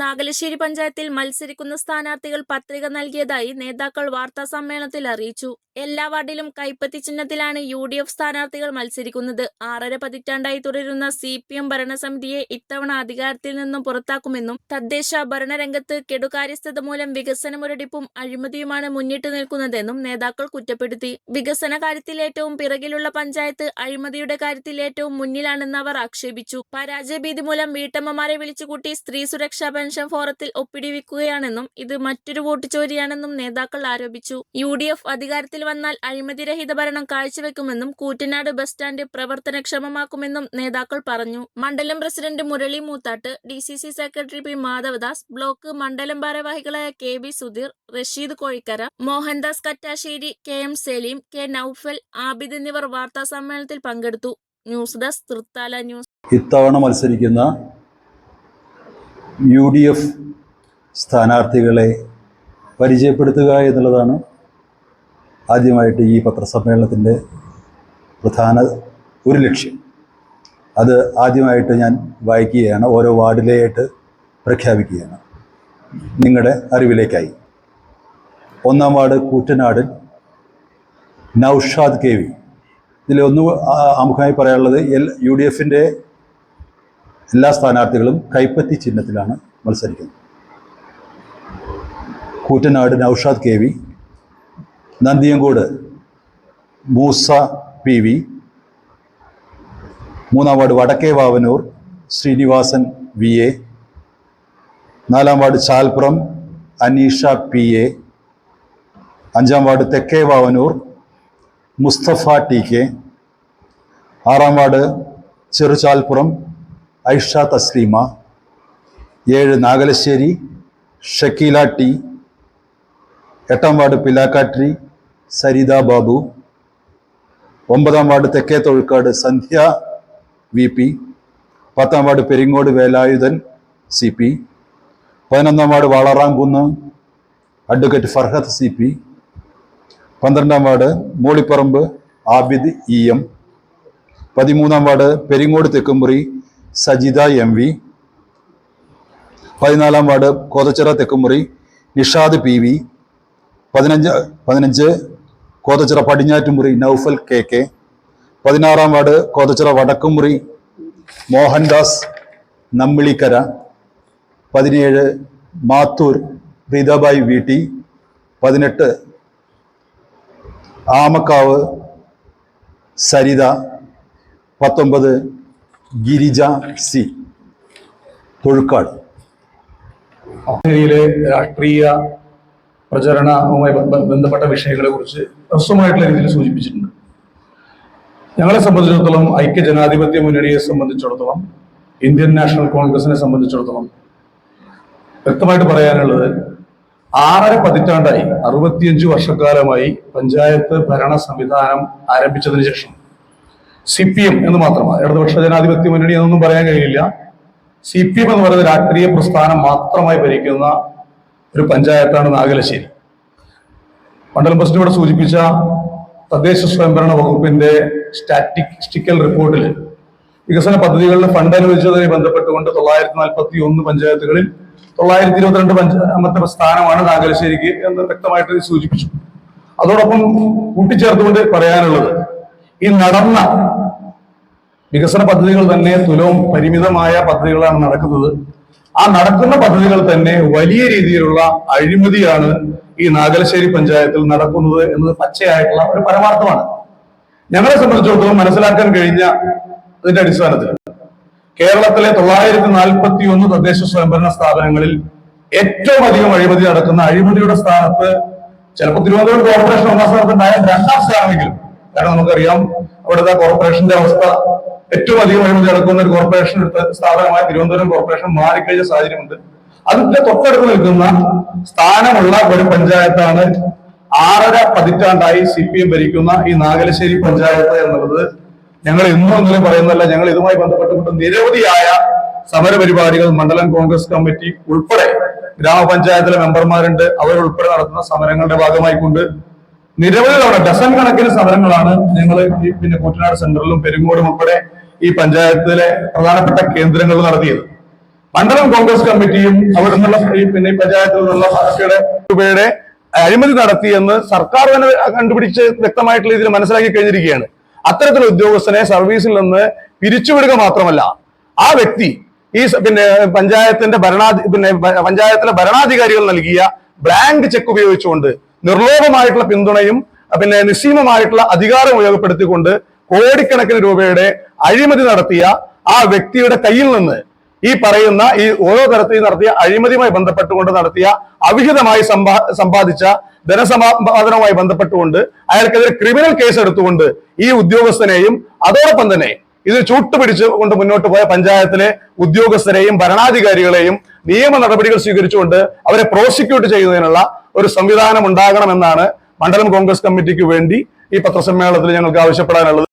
നാഗലശ്ശേരി പഞ്ചായത്തിൽ മത്സരിക്കുന്ന സ്ഥാനാർത്ഥികൾ പത്രിക നൽകിയതായി നേതാക്കൾ വാർത്താ സമ്മേളനത്തിൽ അറിയിച്ചു. എല്ലാ വാർഡിലും കൈപ്പത്തി ചിഹ്നത്തിലാണ് യു ഡി എഫ് സ്ഥാനാർത്ഥികൾ മത്സരിക്കുന്നത്. ആറര പതിറ്റാണ്ടായി തുടരുന്ന സി പി എം ഭരണസമിതിയെ ഇത്തവണ അധികാരത്തിൽ നിന്നും പുറത്താക്കുമെന്നും തദ്ദേശ ഭരണരംഗത്ത് കെടുകാര്യസ്ഥത മൂലം വികസന മുരടിപ്പും അഴിമതിയുമാണ് മുന്നിട്ട് നിൽക്കുന്നതെന്നും നേതാക്കൾ കുറ്റപ്പെടുത്തി. വികസന കാര്യത്തിൽ ഏറ്റവും പിറകിലുള്ള പഞ്ചായത്ത് അഴിമതിയുടെ കാര്യത്തിൽ ഏറ്റവും മുന്നിലാണെന്ന് അവർ ആക്ഷേപിച്ചു. പരാജയഭീതി മൂലം വീട്ടമ്മമാരെ വിളിച്ചുകൂട്ടി സ്ത്രീ സുരക്ഷാ പെൻഷൻ ഫോറത്തിൽ ഒപ്പിടിവിക്കുകയാണെന്നും ഇത് മറ്റൊരു വോട്ട് ചോരിയാണെന്നും നേതാക്കൾ ആരോപിച്ചു. യു ഡി എഫ് അധികാരത്തിൽ വന്നാൽ അഴിമതിരഹിത ഭരണം കാഴ്ചവെക്കുമെന്നും കൂറ്റനാട് ബസ് സ്റ്റാൻഡ് പ്രവർത്തനക്ഷമമാക്കുമെന്നും നേതാക്കൾ പറഞ്ഞു. മണ്ഡലം president Murali Moothattu D C C secretary P Madhavadas block മണ്ഡലം ഭാരവാഹികളായ K B Sudheer Rasheed Kozhikkara Mohandas Kattasseri K M Saleem K Noufal Abid എന്നിവർ വാർത്താ സമ്മേളനത്തിൽ പങ്കെടുത്തു. News desk Thrithala news. ഇത്തവണ മത്സരിക്കുന്ന യു ഡി എഫ് സ്ഥാനാർത്ഥികളെ പരിചയപ്പെടുത്തുക എന്നുള്ളതാണ് ആദ്യമായിട്ട് ഈ പത്രസമ്മേളനത്തിന്റെ പ്രധാന ഒരു ലക്ഷ്യം. അത് ആദ്യമായിട്ട് ഞാൻ വായിക്കുകയാണ് ഓരോ വാർഡിലെയായിട്ട് പ്രഖ്യാപിക്കുകയാണ്. നിങ്ങളുടെ അറിവിലേക്കായി. ഒന്നാം ward Koottanad Noushad K V. ഇതിൽ ഒന്ന് ആമുഖമായി പറയാനുള്ളത് എൽ യു ഡി എഫിന്റെ എല്ലാ സ്ഥാനാർത്ഥികളും കൈപ്പറ്റി ചിഹ്നത്തിലാണ് മത്സരിക്കുന്നത്. Koottanad Noushad K V Nandiyankode Moosa P V മൂന്നാം ward Vadakke Vavanoor Srinivasan V A നാലാം ward Chalpuram Aneesha P A അഞ്ചാം ward Thekke Vavanoor Musthafa T K ആറാം വാർഡ് ചെറുചാൽപ്പുറം ഐഷ തസ്ലീമ ഏഴ് നാഗലശ്ശേരി ഷക്കീല ടി എട്ടാം വാർഡ് പിലാക്കാട്രി സരിത ബാബു. ഒമ്പതാം ward Thekke Thozhukkad Sandhya V P. പത്താം ward Peringode Velayudhan C P. പതിനൊന്നാം ward Valaramkunnu advocate Farhath C P. പന്ത്രണ്ടാം ward Molipparamba Abid E M. പതിമൂന്നാം ward Peringode Thekkumuri Sajitha M V പതിനാലാം ward Kothachira Thekkumuri Nishad P V പതിനഞ്ച് പതിനഞ്ച് Kothachira Padinjattumuri Noufal K K പതിനാറാം ward Kothachira Vadakkumuri Mohandas Nammilikkara. പതിനേഴ് Mathur പ്രീതാബായി V T പതിനെട്ട് ആമക്കാവ് സരിത. പത്തൊമ്പത് ഗിരിജ സി. തൊഴുക്കാട്. മേഖലയിലെ രാഷ്ട്രീയ പ്രചരണവുമായി ബന്ധപ്പെട്ട വിഷയങ്ങളെ കുറിച്ച് ഹ്രസ്വമായിട്ടുള്ള രീതിയിൽ സൂചിപ്പിച്ചിട്ടുണ്ട്. ഞങ്ങളെ സംബന്ധിച്ചിടത്തോളം ഐക്യ ജനാധിപത്യ മുന്നണിയെ സംബന്ധിച്ചിടത്തോളം ഇന്ത്യൻ നാഷണൽ കോൺഗ്രസിനെ സംബന്ധിച്ചിടത്തോളം വ്യക്തമായിട്ട് പറയാനുള്ളത് ആറര പതിറ്റാണ്ടായി അറുപത്തിയഞ്ച് വർഷക്കാലമായി പഞ്ചായത്ത് ഭരണ സംവിധാനം ആരംഭിച്ചതിന് ശേഷം സി പി എം എന്ന് മാത്രമാണ്. ഇടതുപക്ഷ ജനാധിപത്യ മുന്നണി എന്നൊന്നും പറയാൻ കഴിയില്ല. സി പി എം എന്ന് പറയുന്ന രാഷ്ട്രീയ പ്രസ്ഥാനം മാത്രമായി ഭരിക്കുന്ന ഒരു പഞ്ചായത്താണ് നാഗലശ്ശേരി മണ്ഡലം പ്രസിഡന്റ് ഇവിടെ സൂചിപ്പിച്ച തദ്ദേശ സ്വയംഭരണ വകുപ്പിന്റെ സ്റ്റാറ്റിസ്റ്റിക്കൽ റിപ്പോർട്ടിൽ വികസന പദ്ധതികളുടെ ഫണ്ട് അനുവദിച്ചതിനെ ബന്ധപ്പെട്ടുകൊണ്ട് തൊള്ളായിരത്തി നാൽപ്പത്തി ഒന്ന് പഞ്ചായത്തുകളിൽ തൊള്ളായിരത്തി ഇരുപത്തിരണ്ട് പഞ്ചാമത്തെ സ്ഥാനമാണ് നാഗലശ്ശേരിക്ക് എന്ന് വ്യക്തമായിട്ട് സൂചിപ്പിച്ചു. അതോടൊപ്പം കൂട്ടിച്ചേർത്തുകൊണ്ട് പറയാനുള്ളത് ഈ നടന്ന വികസന പദ്ധതികൾ തന്നെ തുലവും പരിമിതമായ പദ്ധതികളാണ് നടക്കുന്നത്. ആ നടക്കുന്ന പദ്ധതികൾ തന്നെ വലിയ രീതിയിലുള്ള അഴിമതിയാണ് ഈ നാഗലശ്ശേരി പഞ്ചായത്തിൽ നടക്കുന്നത് എന്നത് പച്ചയായിട്ടുള്ള ഒരു പരമാർത്ഥമാണ്. ഞങ്ങളെ സംബന്ധിച്ചിടത്തോളം മനസ്സിലാക്കാൻ കഴിഞ്ഞ അതിന്റെ അടിസ്ഥാനത്തിൽ കേരളത്തിലെ തൊള്ളായിരത്തി നാൽപ്പത്തി ഒന്ന് തദ്ദേശ സ്വയംഭരണ സ്ഥാപനങ്ങളിൽ ഏറ്റവും അധികം അഴിമതി നടക്കുന്ന അഴിമതിയുടെ സ്ഥാനത്ത് ചിലപ്പോൾ തിരുവനന്തപുരം കോർപ്പറേഷൻ ഒന്നാം സ്ഥാനത്ത് ഉണ്ടായ രണ്ടാം സ്ഥാനമെങ്കിലും. കാരണം നമുക്കറിയാം അവിടുത്തെ കോർപ്പറേഷന്റെ അവസ്ഥ ഏറ്റവും അധികം അഴിമതി നടക്കുന്ന ഒരു കോർപ്പറേഷൻ എടുത്ത സ്ഥാപനമായ തിരുവനന്തപുരം കോർപ്പറേഷൻ മാറിക്കഴിഞ്ഞ സാഹചര്യമുണ്ട്. അതിന്റെ തൊട്ടടുത്ത് നിൽക്കുന്ന സ്ഥാനമുള്ള ഒരു പഞ്ചായത്താണ് ആറര പതിറ്റാണ്ടായി സി പി എം ഭരിക്കുന്ന ഈ നാഗലശ്ശേരി പഞ്ചായത്ത് എന്നുള്ളത് ഞങ്ങൾ ഇന്നും ഇന്നലെ പറയുന്നതല്ല. ഞങ്ങൾ ഇതുമായി ബന്ധപ്പെട്ടുകൊണ്ട് നിരവധിയായ സമരപരിപാടികൾ മണ്ഡലം കോൺഗ്രസ് കമ്മിറ്റി ഉൾപ്പെടെ ഗ്രാമപഞ്ചായത്തിലെ മെമ്പർമാരുണ്ട്. അവരുൾപ്പെടെ നടത്തുന്ന സമരങ്ങളുടെ ഭാഗമായിക്കൊണ്ട് നിരവധി തവണ ഡസൺ കണക്കിന് സമരങ്ങളാണ് ഞങ്ങൾ പിന്നെ കുട്ടനാട് സെന്ററിലും പെരുങ്ങോടും ഉൾപ്പെടെ ഈ പഞ്ചായത്തിലെ പ്രധാനപ്പെട്ട കേന്ദ്രങ്ങൾ നടത്തിയത്. മണ്ഡലം കോൺഗ്രസ് കമ്മിറ്റിയും അവിടെ നിന്നുള്ള പിന്നെ പഞ്ചായത്തിൽ നിന്നുള്ള പാർട്ടിയുടെ രൂപയുടെ അഴിമതി നടത്തിയെന്ന് സർക്കാർ തന്നെ കണ്ടുപിടിച്ച് വ്യക്തമായിട്ടുള്ള രീതിയിൽ മനസ്സിലാക്കി കഴിഞ്ഞിരിക്കുകയാണ്. അത്തരത്തിലുള്ള ഉദ്യോഗസ്ഥനെ സർവീസിൽ നിന്ന് പിരിച്ചുവിടുക മാത്രമല്ല ആ വ്യക്തി ഈ പിന്നെ പഞ്ചായത്തിന്റെ ഭരണാധി പിന്നെ പഞ്ചായത്തിലെ ഭരണാധികാരികൾ നൽകിയ ബ്ലാങ്ക് ചെക്ക് ഉപയോഗിച്ചുകൊണ്ട് നിർലോഭമായിട്ടുള്ള പിന്തുണയും പിന്നെ നിസ്സീമമായിട്ടുള്ള അധികാരം ഉപയോഗപ്പെടുത്തിക്കൊണ്ട് കോടിക്കണക്കിന് രൂപയുടെ അഴിമതി നടത്തിയ ആ വ്യക്തിയുടെ കയ്യിൽ നിന്ന് ഈ പറയുന്ന ഈ ഓരോ തരത്തിൽ നടത്തിയ അഴിമതിയുമായി ബന്ധപ്പെട്ടുകൊണ്ട് നടത്തിയ അവിഹിതമായി സമ്പാ സമ്പാദിച്ച ധനസമ്പാദനവുമായി ബന്ധപ്പെട്ടുകൊണ്ട് അയാൾക്കെതിരെ ക്രിമിനൽ കേസ് എടുത്തുകൊണ്ട് ഈ ഉദ്യോഗസ്ഥനെയും അതോടൊപ്പം തന്നെ ഇത് ചൂട്ടുപിടിച്ച് കൊണ്ട് മുന്നോട്ട് പോയ പഞ്ചായത്തിലെ ഉദ്യോഗസ്ഥരെയും ഭരണാധികാരികളെയും നിയമ നടപടികൾ സ്വീകരിച്ചുകൊണ്ട് അവരെ പ്രോസിക്യൂട്ട് ചെയ്യുന്നതിനുള്ള ഒരു സംവിധാനം ഉണ്ടാകണമെന്നാണ് മണ്ഡലം കോൺഗ്രസ് കമ്മിറ്റിക്ക് വേണ്ടി ഈ പത്രസമ്മേളനത്തിൽ ഞങ്ങൾക്ക് ആവശ്യപ്പെടാനുള്ളത്.